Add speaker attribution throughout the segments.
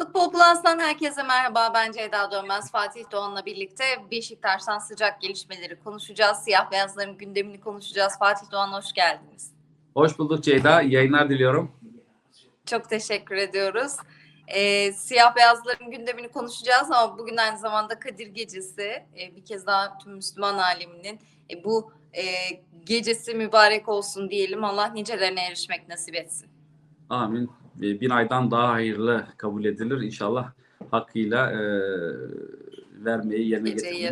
Speaker 1: Futbol Plus'tan herkese merhaba. Ben Ceyda Dönmez. Fatih Doğan'la birlikte Beşiktaş'tan sıcak gelişmeleri konuşacağız. Siyah beyazların gündemini konuşacağız. Fatih Doğan hoş geldiniz.
Speaker 2: Hoş bulduk Ceyda. İyi yayınlar diliyorum.
Speaker 1: Çok teşekkür ediyoruz. Ee, siyah beyazların gündemini konuşacağız ama bugün aynı zamanda Kadir Gecesi. Ee, bir kez daha tüm Müslüman aleminin e, bu e, gecesi mübarek olsun diyelim. Allah nicelerine erişmek nasip etsin.
Speaker 2: Amin. Ee, Bin aydan daha hayırlı kabul edilir. İnşallah hakkıyla e, vermeyi yerine getirmeyi.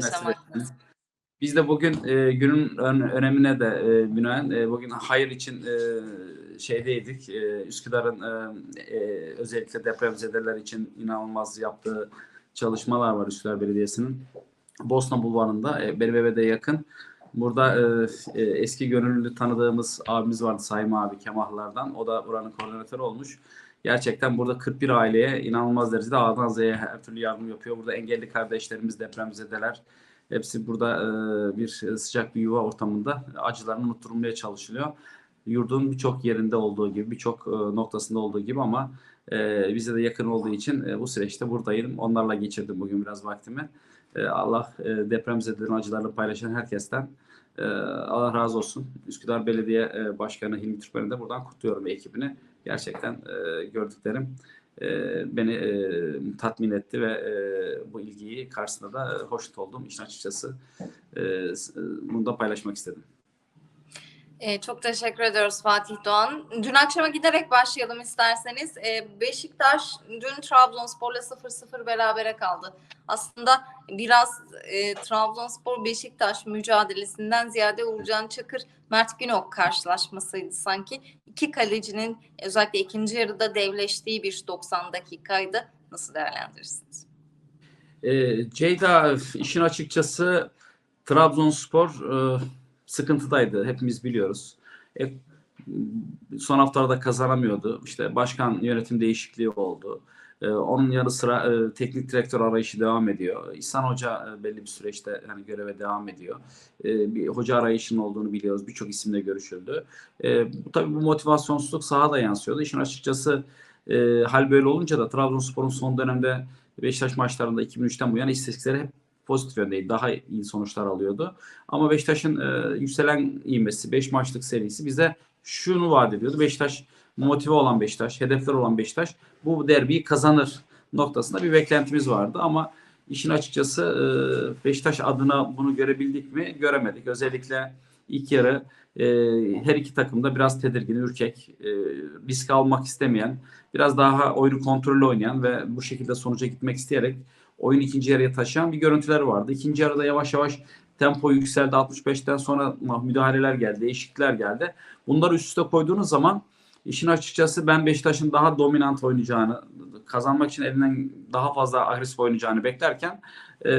Speaker 2: Biz de bugün e, günün ön- önemine de e, binaen e, bugün hayır için e, şeydeydik. E, Üsküdar'ın e, e, özellikle depremzedeler için inanılmaz yaptığı çalışmalar var Üsküdar Belediyesi'nin. Bosna Bulvarı'nda e, de yakın. Burada e, e, eski gönüllü tanıdığımız abimiz vardı Saim abi Kemahlar'dan. O da buranın koordinatörü olmuş. Gerçekten burada 41 aileye inanılmaz derecede A'dan Z'ye her türlü yardım yapıyor. Burada engelli kardeşlerimiz, depremzedeler. Hepsi burada e, bir sıcak bir yuva ortamında acılarını unutturulmaya çalışılıyor. Yurdun birçok yerinde olduğu gibi, birçok e, noktasında olduğu gibi ama e, bize de yakın olduğu için e, bu süreçte buradayım. Onlarla geçirdim bugün biraz vaktimi. E, Allah e, depremzedelerin acılarını paylaşan herkesten e, Allah razı olsun. Üsküdar Belediye e, Başkanı Hilmi Türkmen'i de buradan kutluyorum ve ekibini. Gerçekten gördüklerim beni tatmin etti ve bu ilgiyi karşısında da hoşnut oldum. İşin açıkçası bunu da paylaşmak istedim.
Speaker 1: Ee, çok teşekkür ediyoruz Fatih Doğan. Dün akşama giderek başlayalım isterseniz. Ee, Beşiktaş dün Trabzonspor'la 0-0 berabere kaldı. Aslında biraz e, Trabzonspor-Beşiktaş mücadelesinden ziyade Uğurcan Çakır, Mert Günok karşılaşmasıydı sanki. İki kalecinin özellikle ikinci yarıda devleştiği bir 90 dakikaydı. Nasıl değerlendirirsiniz?
Speaker 2: E, Ceyda işin açıkçası Trabzonspor e, sıkıntıdaydı. Hepimiz biliyoruz. E, son haftalarda kazanamıyordu. İşte başkan yönetim değişikliği oldu. E, onun yanı sıra e, teknik direktör arayışı devam ediyor. İhsan Hoca e, belli bir süreçte hani göreve devam ediyor. E, bir hoca arayışının olduğunu biliyoruz. Birçok isimle görüşüldü. E, bu tabii bu motivasyonsuzluk sahada yansıyordu. İşin açıkçası e, hal böyle olunca da Trabzonspor'un son dönemde Beşiktaş maçlarında 2003'ten bu yana istatistikleri hep pozitif yöndeydi. Daha iyi sonuçlar alıyordu. Ama Beşiktaş'ın e, yükselen ivmesi, 5 maçlık serisi bize şunu vaat ediyordu. Beşiktaş motive olan Beşiktaş, hedefler olan Beşiktaş bu derbiyi kazanır noktasında bir beklentimiz vardı. Ama işin açıkçası e, Beşiktaş adına bunu görebildik mi? Göremedik. Özellikle ilk yarı e, her iki takım da biraz tedirgin, ürkek, e, risk almak istemeyen, biraz daha oyunu kontrollü oynayan ve bu şekilde sonuca gitmek isteyerek oyun ikinci yarıya taşıyan bir görüntüler vardı. İkinci yarıda yavaş yavaş tempo yükseldi. 65'ten sonra müdahaleler geldi, değişiklikler geldi. Bunları üst üste koyduğunuz zaman işin açıkçası ben Beşiktaş'ın daha dominant oynayacağını, kazanmak için elinden daha fazla agresif oynayacağını beklerken e,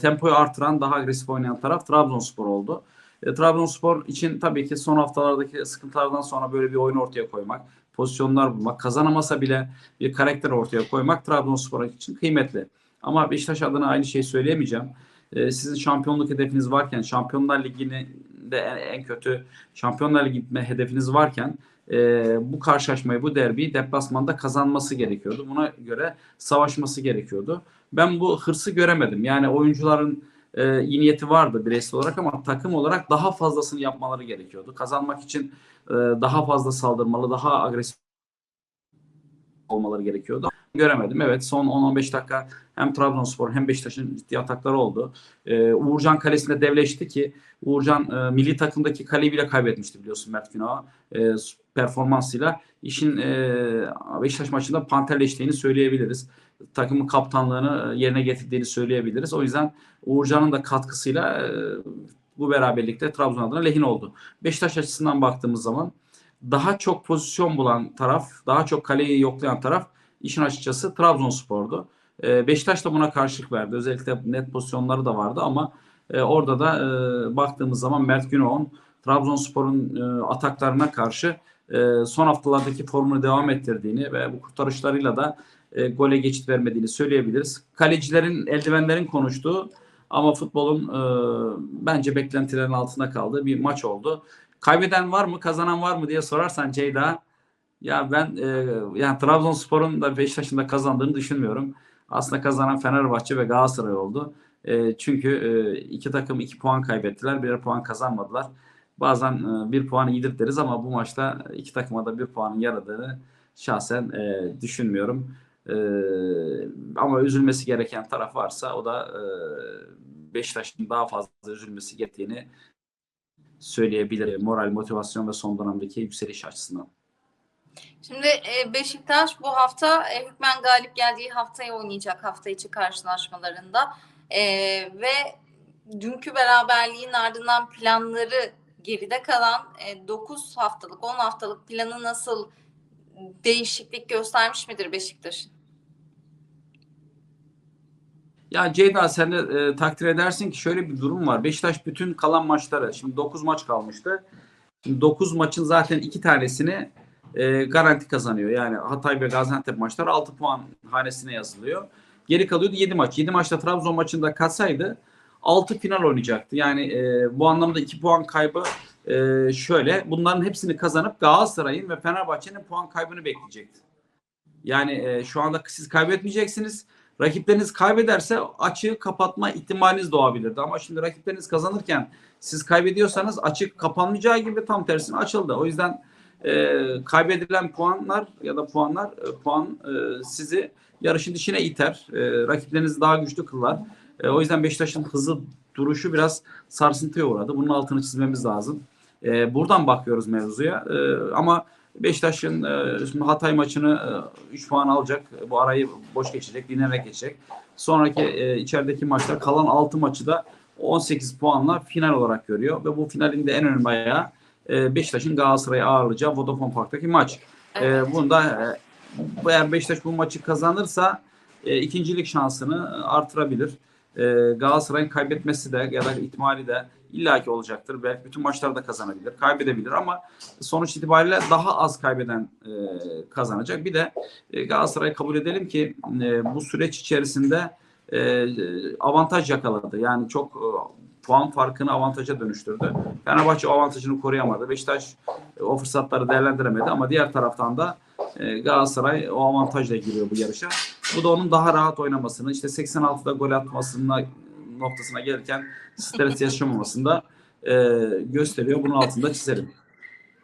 Speaker 2: tempoyu artıran, daha agresif oynayan taraf Trabzonspor oldu. E, Trabzonspor için tabii ki son haftalardaki sıkıntılardan sonra böyle bir oyun ortaya koymak, pozisyonlar bulmak, kazanamasa bile bir karakter ortaya koymak Trabzonspor için kıymetli. Ama Beşiktaş adına aynı şeyi söyleyemeyeceğim. Ee, sizin şampiyonluk hedefiniz varken, Şampiyonlar Ligi'ni de en, en kötü Şampiyonlar Ligi gitme hedefiniz varken e, bu karşılaşmayı, bu derbiyi deplasmanda kazanması gerekiyordu. Buna göre savaşması gerekiyordu. Ben bu hırsı göremedim. Yani oyuncuların e, iyi niyeti vardı bireysel olarak ama takım olarak daha fazlasını yapmaları gerekiyordu. Kazanmak için e, daha fazla saldırmalı, daha agresif olmaları gerekiyordu. Göremedim. Evet son 10-15 dakika hem Trabzonspor hem Beşiktaş'ın ciddi atakları oldu. Ee, Uğurcan kalesinde devleşti ki Uğurcan e, milli takımdaki kaleyi bile kaybetmişti biliyorsun Mert Günok'a e, performansıyla. işin e, Beşiktaş maçında panterleştiğini söyleyebiliriz. Takımın kaptanlığını e, yerine getirdiğini söyleyebiliriz. O yüzden Uğurcan'ın da katkısıyla e, bu beraberlikte Trabzon adına lehin oldu. Beşiktaş açısından baktığımız zaman daha çok pozisyon bulan taraf, daha çok kaleyi yoklayan taraf işin açıkçası Trabzonspor'du. E, Beşiktaş da buna karşılık verdi. Özellikle net pozisyonları da vardı ama e, orada da e, baktığımız zaman Mert Günok'un Trabzonspor'un e, ataklarına karşı e, son haftalardaki formunu devam ettirdiğini ve bu kurtarışlarıyla da e, gole geçit vermediğini söyleyebiliriz. Kalecilerin, eldivenlerin konuştuğu ama futbolun e, bence beklentilerin altında kaldığı bir maç oldu. Kaybeden var mı, kazanan var mı diye sorarsan Ceyda Ya ben e, yani Trabzonspor'un da Beşiktaş'ın da kazandığını düşünmüyorum. Aslında kazanan Fenerbahçe ve Galatasaray oldu. E, çünkü e, iki takım iki puan kaybettiler, birer puan kazanmadılar. Bazen e, bir puan iyidir deriz ama bu maçta iki takıma da bir puanın yaradığını şahsen e, düşünmüyorum. E, ama üzülmesi gereken taraf varsa o da e, Beşiktaş'ın daha fazla üzülmesi gerektiğini söyleyebilirim. Moral, motivasyon ve son dönemdeki yükseliş açısından.
Speaker 1: Şimdi e, Beşiktaş bu hafta e, hükmen galip geldiği haftaya oynayacak hafta içi karşılaşmalarında. E, ve dünkü beraberliğin ardından planları geride kalan e, 9 haftalık 10 haftalık planı nasıl değişiklik göstermiş midir Beşiktaş'ın?
Speaker 2: Ya Ceyda sen de e, takdir edersin ki şöyle bir durum var. Beşiktaş bütün kalan maçları, şimdi 9 maç kalmıştı. Şimdi 9 maçın zaten 2 tanesini e, garanti kazanıyor. Yani Hatay ve Gaziantep maçları 6 puan hanesine yazılıyor. Geri kalıyordu 7 maç. 7 maçta Trabzon maçında katsaydı 6 final oynayacaktı. Yani e, bu anlamda 2 puan kaybı e, şöyle. Bunların hepsini kazanıp Galatasaray'ın ve Fenerbahçe'nin puan kaybını bekleyecekti. Yani e, şu anda siz kaybetmeyeceksiniz. Rakipleriniz kaybederse açığı kapatma ihtimaliniz doğabilirdi. Ama şimdi rakipleriniz kazanırken siz kaybediyorsanız açık kapanmayacağı gibi tam tersine açıldı. O yüzden e, kaybedilen puanlar ya da puanlar e, puan e, sizi yarışın dışına iter. E, rakiplerinizi daha güçlü kılar. E, o yüzden Beşiktaş'ın hızı duruşu biraz sarsıntıya uğradı. Bunun altını çizmemiz lazım. E, buradan bakıyoruz mevzuya. E, ama Beşiktaş'ın e, Hatay maçını 3 puan alacak. Bu arayı boş geçecek, dinlenerek geçecek. Sonraki e, içerideki maçlar kalan 6 maçı da 18 puanla final olarak görüyor. Ve bu finalin de en önemli ayağı e, Beşiktaş'ın Galatasaray'ı ağırlayacağı Vodafone Park'taki maç.
Speaker 1: Evet.
Speaker 2: E, bunda e, eğer Beşiktaş bu maçı kazanırsa e, ikincilik şansını artırabilir. E, Galatasaray'ın kaybetmesi de ya da ihtimali de illaki olacaktır. Belki bütün maçlarda kazanabilir, kaybedebilir ama sonuç itibariyle daha az kaybeden e, kazanacak. Bir de e, Galatasaray kabul edelim ki e, bu süreç içerisinde e, avantaj yakaladı. Yani çok puan farkını avantaja dönüştürdü. Fenerbahçe avantajını koruyamadı. Beşiktaş e, o fırsatları değerlendiremedi ama diğer taraftan da e, Galatasaray o avantajla giriyor bu yarışa. Bu da onun daha rahat oynamasını, işte 86'da gol atmasına noktasına gelirken stres yaşamamasını e, gösteriyor. Bunun altında çizelim.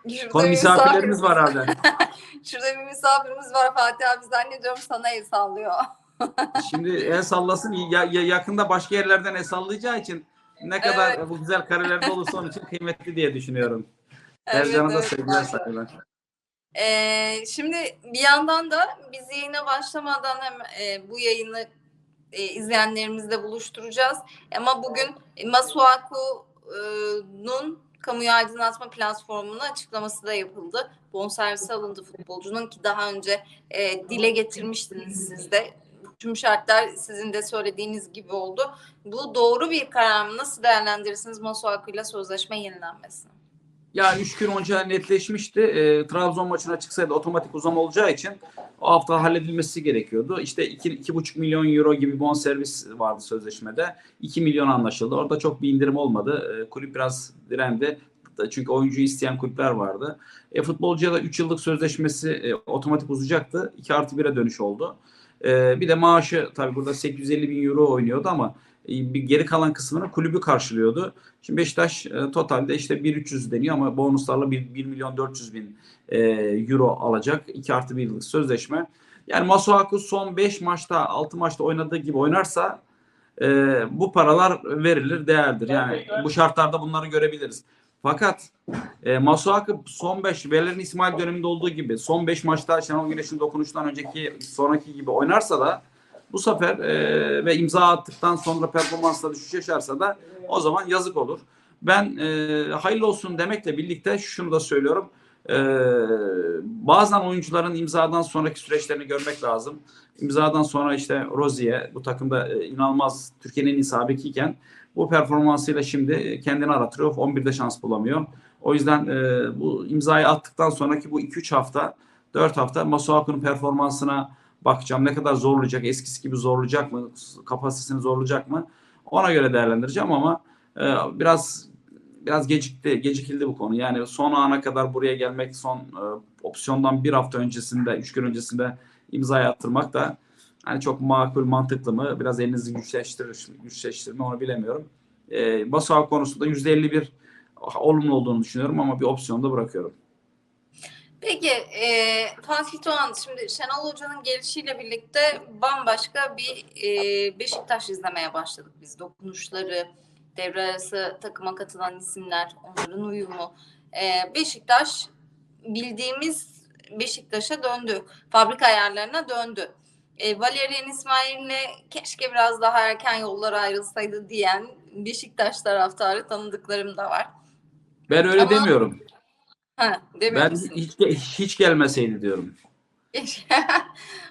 Speaker 1: Şurada
Speaker 2: Konu misafirlerimiz var herhalde.
Speaker 1: Şurada bir misafirimiz var Fatih abi zannediyorum sana el sallıyor.
Speaker 2: Şimdi el sallasın ya, ya yakında başka yerlerden el sallayacağı için ne kadar
Speaker 1: Evet.
Speaker 2: bu güzel karelerde olursa onun için kıymetli diye düşünüyorum.
Speaker 1: Evet,
Speaker 2: Ercan'a da
Speaker 1: evet,
Speaker 2: sevgiler
Speaker 1: maalesef.
Speaker 2: saygılar.
Speaker 1: Ee, şimdi bir yandan da biz yayına başlamadan hem e, bu yayını e, izleyenlerimizle buluşturacağız. Ama bugün e, Masuaku'nun kamuya aydınlatma platformuna açıklaması da yapıldı. Bonservisi alındı futbolcunun ki daha önce e, dile getirmiştiniz siz de. Tüm şartlar sizin de söylediğiniz gibi oldu. Bu doğru bir karar mı? Nasıl değerlendirirsiniz Masuaku ile sözleşme yenilenmesini?
Speaker 2: Ya üç gün önce netleşmişti. E, Trabzon maçına çıksaydı otomatik uzama olacağı için o hafta halledilmesi gerekiyordu. İşte 2,5 milyon euro gibi bonservis vardı sözleşmede. 2 milyon anlaşıldı. Orada çok bir indirim olmadı. E, kulüp biraz direndi. Çünkü oyuncuyu isteyen kulüpler vardı. E, futbolcuya da 3 yıllık sözleşmesi e, otomatik uzayacaktı. 2 artı 1'e dönüş oldu. E, bir de maaşı tabii burada 850 bin euro oynuyordu ama e, bir geri kalan kısmını kulübü karşılıyordu. Şimdi Beşiktaş e, totalde işte 1.300 deniyor ama bonuslarla 1, 1 milyon 400 bin e, euro alacak. 2 artı 1 yıllık sözleşme. Yani Masuaku son 5 maçta 6 maçta oynadığı gibi oynarsa e, bu paralar verilir değerdir. Yani bu şartlarda bunları görebiliriz. Fakat e, Masuaku son 5 Bellerin İsmail döneminde olduğu gibi son 5 maçta Şenol Güneş'in dokunuşundan önceki sonraki gibi oynarsa da bu sefer e, ve imza attıktan sonra performansla düşüş yaşarsa da o zaman yazık olur. Ben e, hayırlı olsun demekle birlikte şunu da söylüyorum. E, bazen oyuncuların imzadan sonraki süreçlerini görmek lazım. İmzadan sonra işte Rozier bu takımda e, inanılmaz Türkiye'nin en iyi sağ bekiyken bu performansıyla şimdi kendini aratıyor. 11'de şans bulamıyor. O yüzden e, bu imzayı attıktan sonraki bu 2-3 hafta 4 hafta Masuaku'nun performansına bakacağım. Ne kadar zorlayacak, eskisi gibi zorlayacak mı, kapasitesini zorlayacak mı? Ona göre değerlendireceğim ama e, biraz biraz gecikti, gecikildi bu konu. Yani son ana kadar buraya gelmek, son e, opsiyondan bir hafta öncesinde, üç gün öncesinde imza attırmak da hani çok makul, mantıklı mı? Biraz elinizi güçleştirir, güçleştirme onu bilemiyorum. E, Masuaku konusunda %51 olumlu olduğunu düşünüyorum ama bir opsiyon da bırakıyorum.
Speaker 1: Peki e, Fatih Doğan şimdi Şenol Hoca'nın gelişiyle birlikte bambaşka bir e, Beşiktaş izlemeye başladık biz. Dokunuşları, devre arası takıma katılan isimler, onların uyumu. E, Beşiktaş bildiğimiz Beşiktaş'a döndü. Fabrika ayarlarına döndü. E, Valerian İsmail'le keşke biraz daha erken yollar ayrılsaydı diyen Beşiktaş taraftarı tanıdıklarım da var.
Speaker 2: Ben öyle
Speaker 1: Ama-
Speaker 2: demiyorum.
Speaker 1: Ha,
Speaker 2: Ben
Speaker 1: musun?
Speaker 2: hiç, hiç gelmeseydi diyorum.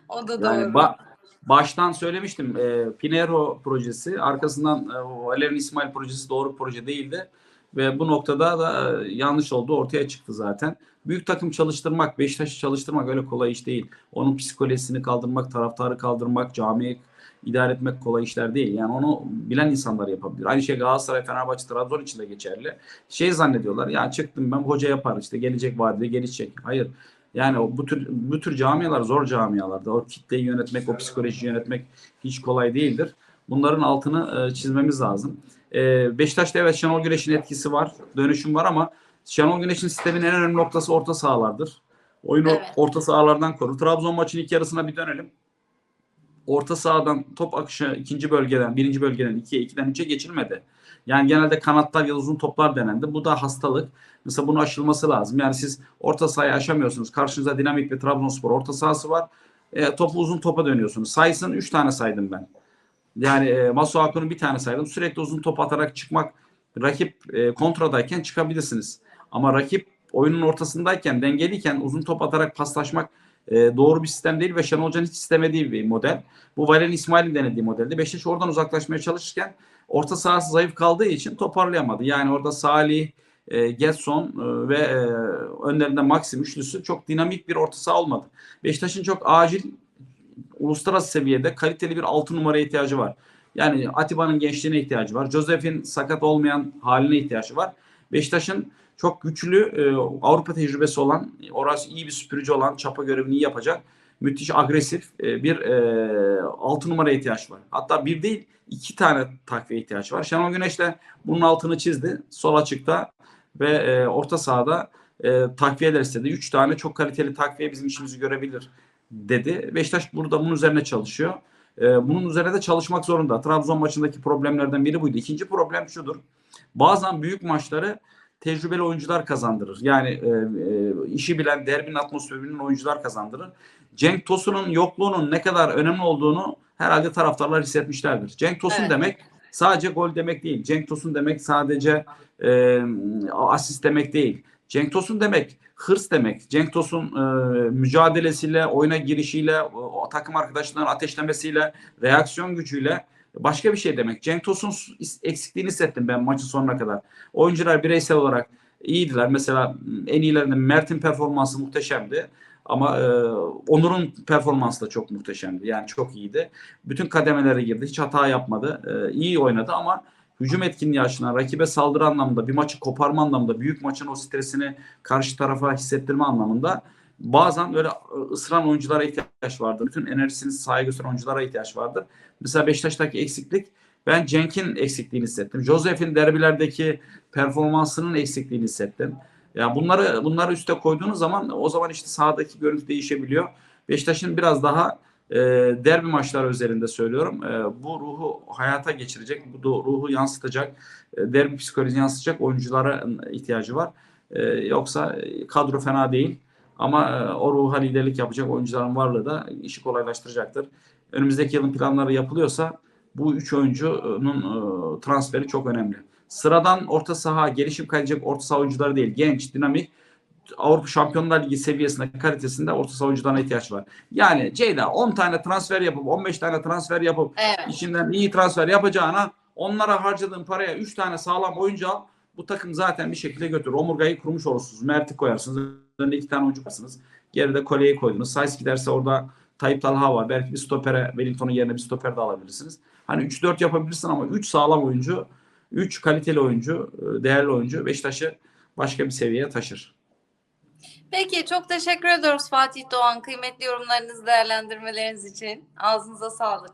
Speaker 1: o da
Speaker 2: Yani
Speaker 1: doğru.
Speaker 2: ba- baştan söylemiştim. E, Pinero projesi, arkasından e, Valerian İsmail projesi doğru proje değildi. Ve bu noktada da e, yanlış olduğu ortaya çıktı zaten. Büyük takım çalıştırmak, Beşiktaş'ı çalıştırmak öyle kolay iş değil. Onun psikolojisini kaldırmak, taraftarı kaldırmak, camiyi idare etmek kolay işler değil. Yani onu bilen insanlar yapabilir. Aynı şey Galatasaray, Fenerbahçe, Trabzon için de geçerli. Şey zannediyorlar ya çıktım ben hoca yapar işte gelecek vadede gelişecek. Hayır. Yani bu tür bu tür camialar zor camialarda. O kitleyi yönetmek, o psikolojiyi yönetmek hiç kolay değildir. Bunların altını e, çizmemiz lazım. E, Beşiktaş'ta evet Şenol Güneş'in etkisi var. Dönüşüm var ama Şenol Güneş'in sistemin en önemli noktası orta sahalardır. Oyunu
Speaker 1: Evet.
Speaker 2: orta sahalardan korur. Trabzon maçının ilk yarısına bir dönelim. Orta sahadan top akışı ikinci bölgeden, birinci bölgeden ikiye, ikiden üçe geçilmedi. Yani genelde kanatlar ya da uzun toplar denendi. Bu da hastalık. Mesela bunun aşılması lazım. Yani siz orta sahayı aşamıyorsunuz. Karşınızda dinamik bir Trabzonspor orta sahası var. E, topu uzun topa dönüyorsunuz. Sayısını 3 tane saydım ben. Yani e, Masuaku'nun bir tane saydım. Sürekli uzun top atarak çıkmak rakip e, kontradayken çıkabilirsiniz. Ama rakip oyunun ortasındayken, dengeliyken uzun top atarak paslaşmak e, doğru bir sistem değil ve Şenol Hoca'nın hiç istemediği bir model. Bu Valerian İsmail'in denediği modeldi. Beşiktaş oradan uzaklaşmaya çalışırken orta sahası zayıf kaldığı için toparlayamadı. Yani orada Salih, e, Getson e, ve e, önlerinde Maxim üçlüsü çok dinamik bir orta saha olmadı. Beşiktaş'ın çok acil uluslararası seviyede kaliteli bir altı numaraya ihtiyacı var. Yani Atiba'nın gençliğine ihtiyacı var. Josef'in sakat olmayan haline ihtiyacı var. Beşiktaş'ın çok güçlü e, Avrupa tecrübesi olan, orası iyi bir süpürücü olan, çapa görevini iyi yapacak, müthiş agresif e, bir e, altı numaraya ihtiyaç var. Hatta bir değil iki tane takviye ihtiyaç var. Şenol Güneş de bunun altını çizdi. Sol açıkta ve e, orta sahada e, takviyeler istedi. Üç tane çok kaliteli takviye bizim işimizi görebilir dedi. Beşiktaş burada bunun üzerine çalışıyor. E, bunun üzerine de çalışmak zorunda. Trabzon maçındaki problemlerden biri buydu. İkinci problem şudur. Bazen büyük maçları tecrübeli oyuncular kazandırır. Yani e, e, işi bilen, derbinin atmosferinin oyuncular kazandırır. Cenk Tosun'un yokluğunun ne kadar önemli olduğunu herhalde taraftarlar hissetmişlerdir. Cenk Tosun
Speaker 1: Evet.
Speaker 2: demek sadece gol demek değil. Cenk Tosun demek sadece e, asist demek değil. Cenk Tosun demek hırs demek. Cenk Tosun e, mücadelesiyle, oyuna girişiyle, o, takım arkadaşlarının ateşlemesiyle, reaksiyon gücüyle başka bir şey demek. Cenk Tosun eksikliğini hissettim ben maçın sonuna kadar. Oyuncular bireysel olarak iyiydiler. Mesela en iyilerinden Mert'in performansı muhteşemdi. Ama e, Onur'un performansı da çok muhteşemdi. Yani çok iyiydi. Bütün kademelere girdi. Hiç hata yapmadı. E, iyi oynadı ama hücum etkinliği açısından, rakibe saldırı anlamında, bir maçı koparma anlamında, büyük maçın o stresini karşı tarafa hissettirme anlamında bazen böyle ısıran oyunculara ihtiyaç vardır. Bütün enerjisini sahaya gösteren oyunculara ihtiyaç vardır. Mesela Beşiktaş'taki eksiklik ben Cenk'in eksikliğini hissettim. Josef'in derbilerdeki performansının eksikliğini hissettim. Ya bunları bunları üste koyduğunuz zaman o zaman işte sahadaki görüntü değişebiliyor. Beşiktaş'ın biraz daha e, derbi maçları üzerinde söylüyorum. E, bu ruhu hayata geçirecek, bu ruhu yansıtacak, e, derbi psikolojisi yansıtacak oyunculara ihtiyacı var. E, yoksa kadro fena değil. Ama e, o ruha liderlik yapacak oyuncuların varlığı da işi kolaylaştıracaktır. Önümüzdeki yılın planları yapılıyorsa bu üç oyuncunun e, transferi çok önemli. Sıradan orta saha, gelişim kaydedecek orta saha oyuncuları değil. Genç, dinamik, Avrupa Şampiyonlar Ligi seviyesinde, kalitesinde orta saha oyuncularına ihtiyaç var. Yani Ceyda 10 tane transfer yapıp, 15 tane transfer yapıp
Speaker 1: Evet.
Speaker 2: içinden iyi transfer yapacağına onlara harcadığın paraya 3 tane sağlam oyuncu al. Bu takım zaten bir şekilde götürür. Omurgayı kurmuş olursunuz. Mert'i koyarsınız. Önünde iki tane oyuncu koyarsınız. Geride Kole'yi koydunuz. Sayıs giderse orada Tayyip Talha var. Belki bir stopere, Wellington'un yerine bir stoper de alabilirsiniz. Hani 3-4 yapabilirsin ama 3 sağlam oyuncu 3 kaliteli oyuncu, e, değerli oyuncu Beşiktaş'ı başka bir seviyeye taşır.
Speaker 1: Peki çok teşekkür ediyoruz Fatih Doğan. Kıymetli yorumlarınız, değerlendirmeleriniz için. Ağzınıza sağlık.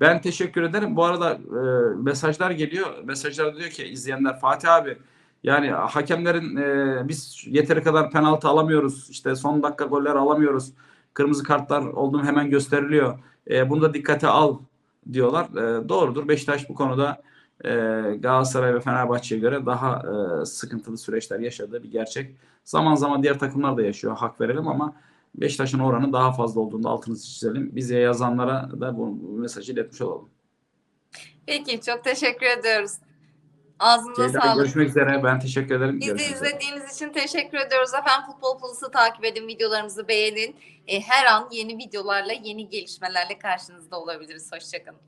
Speaker 2: Ben teşekkür ederim. Bu arada e, mesajlar geliyor. Mesajlar diyor ki izleyenler Fatih abi yani hakemlerin e, biz yeteri kadar penaltı alamıyoruz. İşte son dakika goller alamıyoruz. Kırmızı kartlar olduğum hemen gösteriliyor. E, bunu da dikkate al diyorlar. E, doğrudur. Beşiktaş bu konuda e, Galatasaray ve Fenerbahçe'ye göre daha e, sıkıntılı süreçler yaşadığı bir gerçek. Zaman zaman diğer takımlar da yaşıyor. Hak verelim ama Beşiktaş'ın oranı daha fazla olduğunda altını çizelim. Bize yazanlara da bu, bu mesajı iletmiş olalım.
Speaker 1: Peki çok teşekkür ediyoruz. Ağzınıza
Speaker 2: Ceyda,
Speaker 1: sağlık.
Speaker 2: görüşmek üzere. Ben teşekkür ederim.
Speaker 1: Bizi
Speaker 2: Görüşmek üzere.
Speaker 1: izlediğiniz için teşekkür ediyoruz. Efendim Futbol Plus'u takip edin, videolarımızı beğenin. E, her an yeni videolarla, yeni gelişmelerle karşınızda olabiliriz. Hoşçakalın.